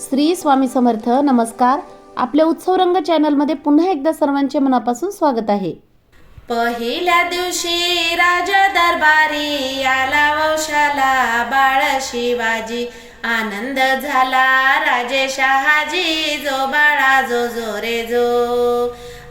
श्री स्वामी समर्थ नमस्कार. आपल्या उत्सव रंग चॅनलमध्ये पुन्हा एकदा सर्वांचे मनापासून स्वागत आहे. पहिल्या दिवशी राजा दरबारी आला वंशाला बाळ शिवाजी. आनंद झाला राजे शहाजी जो बाळा जो जो रे जो.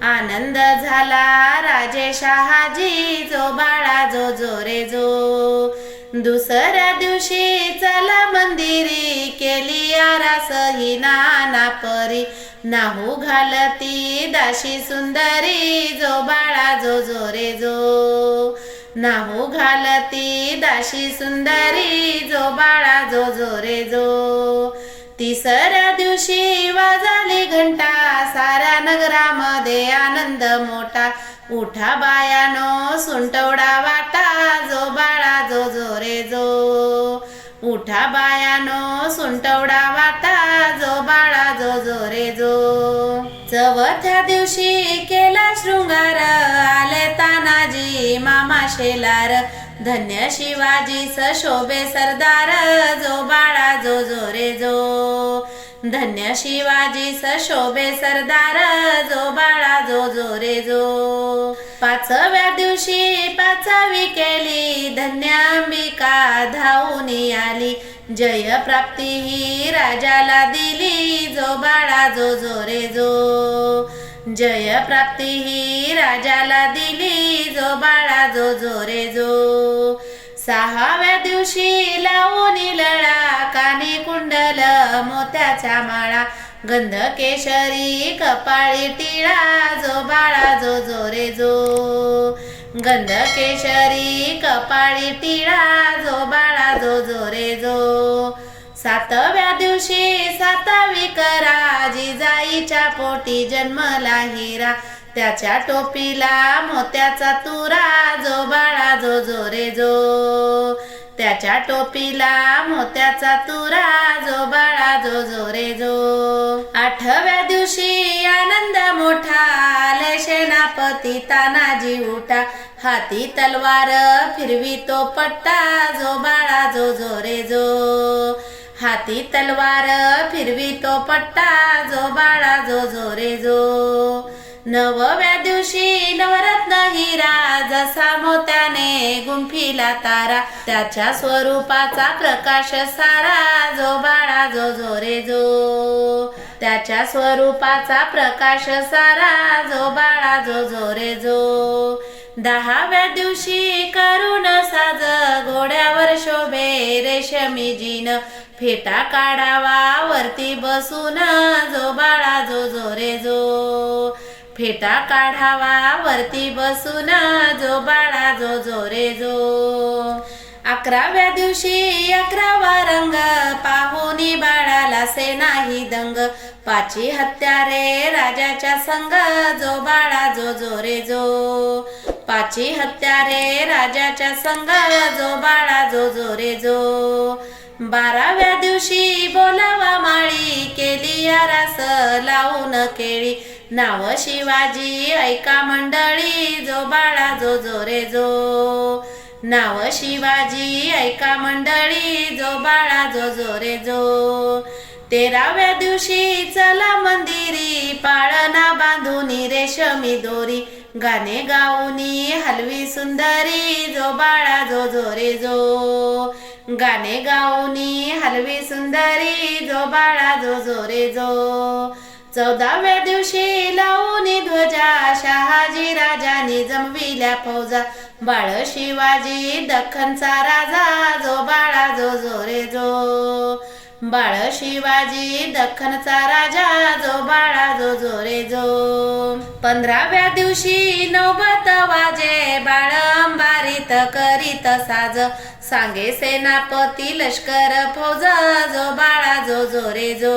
आनंद झाला राजे शहाजी जो बाळा जो जो रे जो. दुसऱ्या दिवशी चला मंदिरी केली आरास ही नाना परी. नाहू घालती दाशी सुंदरी जो बाळा जो जो रे जो. नाहू घालती दाशी सुंदरी जो बाळा जो जो रे जो. तिसऱ्या दिवशी वाजली घंटा साऱ्या नगरामध्ये आनंद मोठा. उठा बायानो सुंटवडा वाटा जो बाळा जो जो रे जो. उठा बायानो सुंटवडा वाटा जो बाळा जो जो रे जो. चवथ्या दिवशी केला शृंगार आले तानाजी मामा शेलार. धन्य शिवाजी सशोभे सरदार जो बाळा जो जो रे जो. धन्य शिवाजी सशोभे सरदार जो बाळा जो जो रे जो. पाचव्या दिवशी पाचावी केली धन्य धावून आली. जय प्राप्ती ही राजाला दिली. जो बाळा जो जो रे जो. जय प्राप्ती ही राजाला दिली. जो बाळा जो जो रे जो. सहाव्या दिवशी लावून लळा. काने कुंडल मोत्याचा माळा. गंध केशरी कपाळी टिळा. जो बाळा जो जो रे जो. गंध केशरी कपाळी टिळा जो बाळा जो जो रे जो. सातव्या दिवशी सातावी करा जिजाईच्या पोटी जन्मला हिरा. त्याच्या टोपीला मोत्याचा तुरा जो बाळा जो जो रे जो. त्याच्या टोपीला मोत्याचा तुरा जो बाळा जो जो रे जो. आठव्या दिवशी आनंद मोठा आले सेनापती तानाजी उठा. हाती तलवार फिरवी तो पट्टा जो बाळा जो जो रे जो. हाती तलवार फिरवी तो पट्टा जो बाळा जो जो रे जो. नव गुंफिला तारा त्याच्या स्वरूपाचा प्रकाश सारा जो बाळा जो जो रे जो. त्याच्या स्वरूपाचा प्रकाश सारा जो बाळा जो जो रे जो. दहाव्या दिवशी करून साज घोड्यावर शोभे रेशमी जीन फेटा काढावा वरती बसून जो बाळा जो जो रे जो. फेटा काढावा वरती बसून जो बाळा जो जो रे जो. अकराव्या दिवशी अकरावा रंग पाहुनी बाळाला से नाही दंग. पाची हत्यारे राजाच्या संग जो बाळा जो जो रे जो. पाची हत्यारे राजाच्या संग जो बाळा जो जो रे जो. बाराव्या दिवशी बोलावा माळी केली या रास लावून केळी. नाव शिवाजी ऐका मंडळी जो बाळा जो जो रे जो. नाव शिवाजी ऐका मंडळी जो बाळा जो जो रे जो. तेराव्या दिवशी चला मंदिरी पाळणा बांधूनी रेशमी दोरी. गाणे गाऊनी हलवी सुंदरी जो बाळा जो जो रे जो. गाणे गाऊनी हलवी सुंदरी जो बाळा जो जो रे जो. चौदाव्या दिवशी लावूनी ध्वजा शहाजी राजाने जमविल्या फौजा. बाळ शिवाजी दख्खनचा राजा जो बाळा जो जो रे जो. बाळ शिवाजी दख्खनचा राजा जो बाळा जो जो. रे जो पंधराव्या दिवशी नौबत वाजे बाळ अंबारीत करीत साज. सांगे सेनापती लष्कर फौज जो बाळा जो जो रे जो.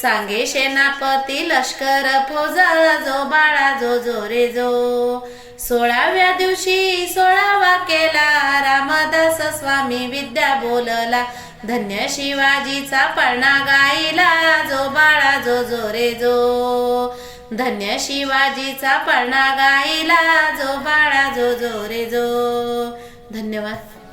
सांगे सेनापती लष्कर फौजाला जो बाळा जो जो रे जो. सोळाव्या दिवशी सोळावा केला रामदास स्वामी विद्या बोलला. धन्य शिवाजीचा पळणा गाईला जो बाळा जो जो रे जो. धन्य शिवाजीचा पळणा गाईला जो बाळा जो जो रे जो. धन्यवाद.